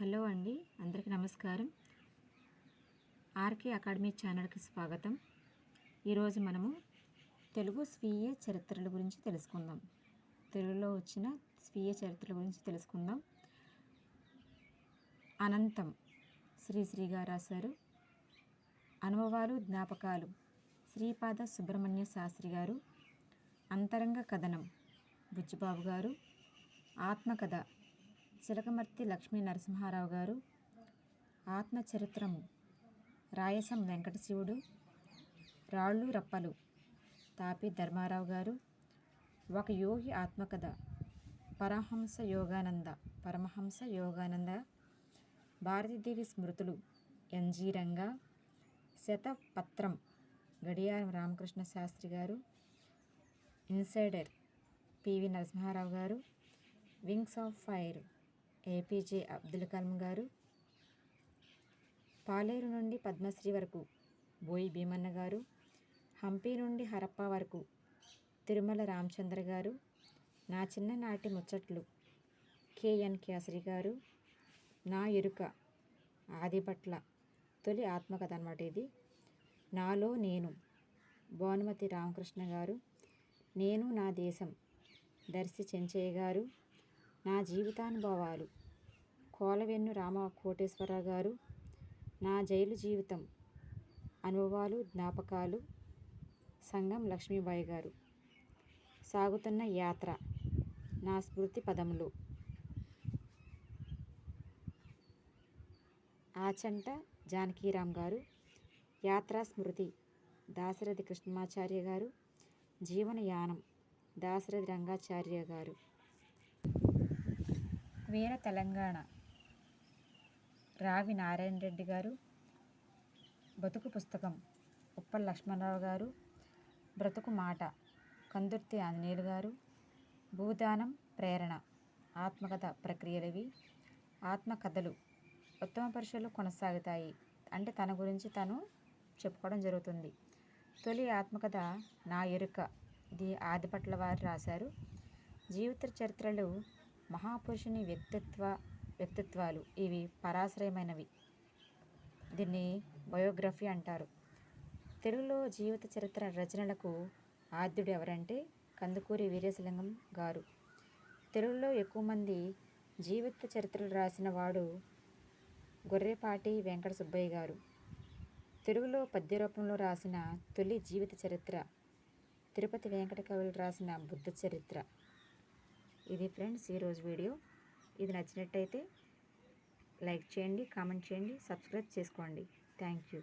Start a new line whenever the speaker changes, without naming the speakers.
Hello అండి అందరికీ నమస్కారం. ఆర్కే అకాడమీ ఛానల్కి స్వాగతం. ఈరోజు మనము తెలుగు స్వీయ చరిత్రల గురించి తెలుసుకుందాం. తెలుగులో వచ్చిన స్వీయ చరిత్రల గురించి తెలుసుకుందాం. అనంతం శ్రీశ్రీ గారు రాశారు. అనుభవాలు జ్ఞాపకాలు శ్రీపాద సుబ్రహ్మణ్య శాస్త్రి గారు. అంతరంగ కథనం బుజ్జిబాబు గారు. ఆత్మకథ చిలకమర్తి లక్ష్మీ నరసింహారావు గారు ఆత్మచరిత్రము రాయసం వెంకటశివుడు రాళ్ళు రప్పలు తాపి ధర్మారావు గారు ఒక యోగి ఆత్మకథ పరమహంస యోగానంద పరమహంస యోగానంద భారతీదేవి స్మృతులు ఎన్జీ రంగా శతపత్రం గడియారం రామకృష్ణ శాస్త్రి గారు ఇన్సైడర్ పివి నరసింహారావు గారు wings of fire APJ Abdul Kalam గారు. పాలేరు నుండి పద్మశ్రీ వరకు బోయి భీమన్న గారు. హంపి నుండి హరప్ప వరకు తిరుమల రామచంద్ర గారు. నా చిన్ననాటి ముచ్చట్లు కేఎన్ కేసరి గారు. నా ఎరుక ఆదిపట్ల తొలి ఆత్మకథ అనమాట ఇది. నాలో నేను భానుమతి రామకృష్ణ గారు. నేను నా దేశం దర్శి చెంచయ్య గారు. నా జీవితానుభవాలు. కోలవెన్ను రామ కోటేశ్వరరావు గారు నా జైలు జీవితం అనుభవాలు జ్ఞాపకాలు సంగం లక్ష్మీబాయి గారు. సాగుతున్న యాత్ర నా స్మృతి పదములు ఆచంట జానకీరామ్ గారు యాత్రా స్మృతి దాశరథి కృష్ణమాచార్య గారు జీవనయానం దాశరథి రంగాచార్య గారు. వీర తెలంగాణ. రావి నారాయణ రెడ్డి గారు బతుకు పుస్తకం ఉప్పల్ లక్ష్మణరావు గారు బ్రతుకు మాట కందుర్తి ఆంజనేయులు గారు భూదానం ప్రేరణ ఆత్మకథ ప్రక్రియలవి ఆత్మకథలు ఉత్తమ పరీక్షలు కొనసాగుతాయి అంటే తన గురించి తను చెప్పుకోవడం జరుగుతుంది. తొలి ఆత్మకథ నా ఎరుక ఇది ఆదిపట్ల వారు రాశారు. జీవిత చరిత్రలు మహాపురుషుని వ్యక్తిత్వ వ్యక్తిత్వాలు ఇవి పరాశ్రయమైనవి. దీన్ని బయోగ్రఫీ అంటారు. తెలుగులో జీవిత చరిత్ర రచనలకు ఆద్యుడు ఎవరంటే కందుకూరి వీరేశలింగం గారు. తెలుగులో ఎక్కువ మంది జీవిత చరిత్రలు రాసిన వాడు గొర్రెపాటి వెంకట సుబ్బయ్య గారు. తెలుగులో పద్య రూపంలో రాసిన తొలి జీవిత చరిత్ర తిరుపతి వెంకట కవులు రాసిన బుద్ధ చరిత్ర. ఇది ఫ్రెండ్స్ ఈరోజు వీడియో. ఇది నచ్చినట్టయితే లైక్ చేయండి కామెంట్ చేయండి సబ్స్క్రైబ్ చేసుకోండి. Thank you.